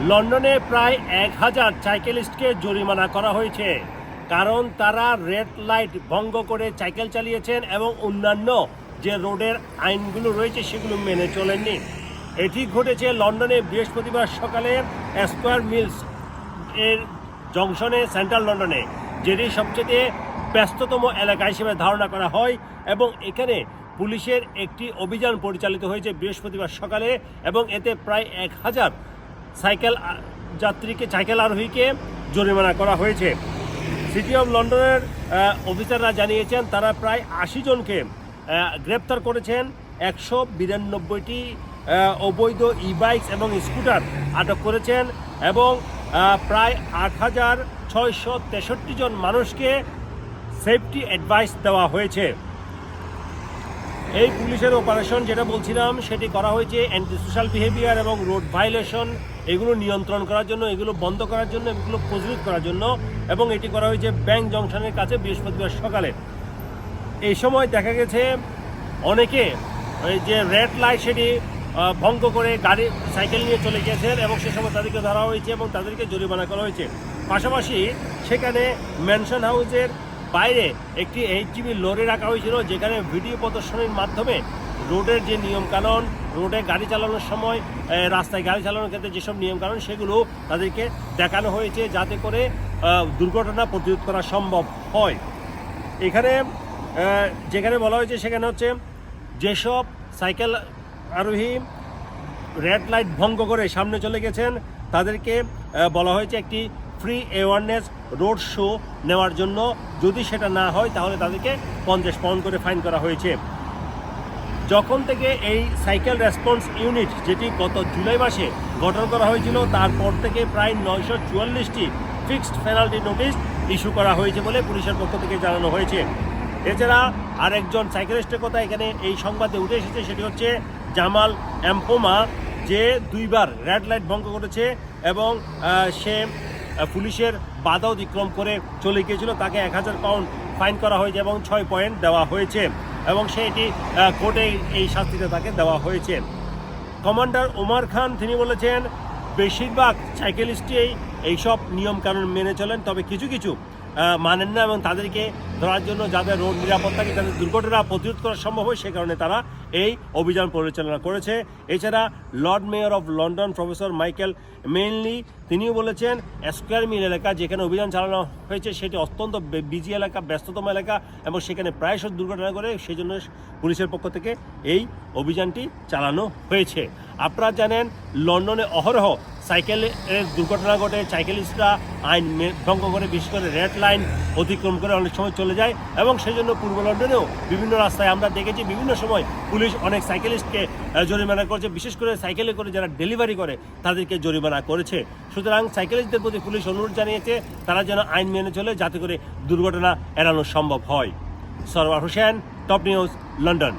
লন্ডনে প্রায় এক হাজার সাইকেলিস্টকে জরিমানা করা হয়েছে। কারণ তারা রেড লাইট ভঙ্গ করে সাইকেল চালিয়েছেন এবং অন্যান্য যে রোডের আইনগুলো রয়েছে সেগুলো মেনে চলেননি। এটি ঘটেছে লন্ডনে বৃহস্পতিবার সকালে স্কোয়ার মিলস এর জংশনে, সেন্ট্রাল লন্ডনে, যেটি সবচেয়ে ব্যস্ততম এলাকা হিসেবে ধারণা করা হয় এবং এখানে পুলিশের একটি অভিযান পরিচালিত হয়েছে বৃহস্পতিবার সকালে এবং এতে প্রায় এক হাজার সাইকেল যাত্রীকে, সাইকেল আরোহীকে জরিমানা করা হয়েছে। সিটি অফ লন্ডনের অফিসাররা জানিয়েছেন, তারা প্রায় আশি জনকে গ্রেপ্তার করেছেন। একশো বিরানব্বইটি অবৈধ ই বাইকস এবং স্কুটার আটক করেছেন এবং প্রায় আট হাজার ছয়শো তেষট্টি জন মানুষকে সেফটি অ্যাডভাইস দেওয়া হয়েছে। এই পুলিশের অপারেশন যেটা বলছিলাম, সেটি করা হয়েছে অ্যান্টি সোশ্যাল বিহেভিয়ার এবং রোড ভায়োলেশন এগুলো নিয়ন্ত্রণ করার জন্য, এগুলো বন্ধ করার জন্য, এগুলো প্রতিরোধ করার জন্য এবং এটি করা হয়েছে ব্যাংক জংশনের কাছে বৃহস্পতিবার সকালে। এই সময় দেখা গেছে অনেকে যে রেড লাইট সেটি ভঙ্গ করে গাড়ি, সাইকেল নিয়ে চলে গেছেন এবং সে সময় তাদেরকে ধরা হয়েছে এবং তাদেরকে জরিমানা করা হয়েছে। পাশাপাশি সেখানে ম্যানশন হাউসের বাইরে একটি এইচ জিবি লরি রাখা হয়েছিল, যেখানে ভিডিও প্রদর্শনীর মাধ্যমে রোডের যে নিয়মকানুন রোডে গাড়ি চালানোর সময় রাস্তায় গাড়ি চালানোর ক্ষেত্রে যেসব নিয়মকানুন, সেগুলো তাদেরকে দেখানো হয়েছে যাতে করে দুর্ঘটনা প্রতিরোধ করা সম্ভব হয়। এখানে যেখানে বলা হয়েছে সেখানে হচ্ছে যেসব সাইকেল আরোহী রেড লাইট ভঙ্গ করে সামনে চলে গেছেন, তাদেরকে বলা হয়েছে একটি ফ্রি অ্যাওয়ারনেস রোড শো নেওয়ার জন্য যদি সেটা না হয়, তাহলে তাদেরকে পঞ্চাশ পাউন্ড করে ফাইন করা হয়েছে। যখন থেকে এই সাইকেল রেসপন্স ইউনিট যেটি গত জুলাই মাসে গঠন করা হয়েছিল, তারপর থেকে প্রায় নয়শো চুয়াল্লিশটি ফিক্সড পেনাল্টি নোটিশ ইস্যু করা হয়েছে বলে পুলিশের পক্ষ থেকে জানানো হয়েছে। এছাড়া আরেকজন সাইকেলিস্টের কথা এখানে এই সংবাদে উঠে এসেছে, সেটি হচ্ছে জামাল এম্পোমা, যে দুইবার রেড লাইট ভঙ্গ করেছে এবং সে পুলিশের বাধা অতিক্রম করে চলে গিয়েছিল। তাকে এক হাজার পাউন্ড ফাইন করা হয়েছে এবং ছয় পয়েন্ট দেওয়া হয়েছে এবং সে এটি কোর্টে এই শাস্তিটা তাকে দেওয়া হয়েছে। কমান্ডার ওমর খান, তিনি বলেছেন, বেশিরভাগ সাইকেলিস্টই এইসব নিয়মকানুন মেনে চলেন, তবে কিছু কিছু মানেন না এবং তাদেরকে ধরার জন্য যাদের রোড নিরাপত্তাকে যাদের দুর্ঘটনা প্রতিরোধ করা সম্ভব হয়, সে কারণে তারা এই অভিযান পরিচালনা করেছে। এছাড়া lord mayor of London, professor Michael Mainelli, তিনিও বলেছেন, স্কোয়ার মিল এলাকা যেখানে অভিযান চালানো হয়েছে, সেটি অত্যন্ত বিজি এলাকা, ব্যস্ততম এলাকা এবং সেখানে প্রায়শ দুর্ঘটনা করে সেই জন্য পুলিশের পক্ষ থেকে এই অভিযানটি চালানো হয়েছে। আপনারা জানেন, লন্ডনে অহরহ সাইকেলের দুর্ঘটনা ঘটে সাইকেলিস্টরা আইন ভঙ্গ করে, বিশেষ করে রেড লাইন অতিক্রম করে অনেক সময় চলে যায় এবং সেই জন্য পূর্ব লন্ডনেও বিভিন্ন রাস্তায় আমরা দেখেছি বিভিন্ন সময় পুলিশ অনেক সাইকেলিস্টকে জরিমানা করেছে। বিশেষ করে সাইকেলে করে যারা ডেলিভারি করে, তাদেরকে জরিমানা করেছে। সুতরাং সাইকেলিস্টদের প্রতি পুলিশ অনুরোধ জানিয়েছে, তারা যেন আইন মেনে চলে, যাতে করে দুর্ঘটনা এড়ানো সম্ভব হয়। Sarwar Hossain, top news, London.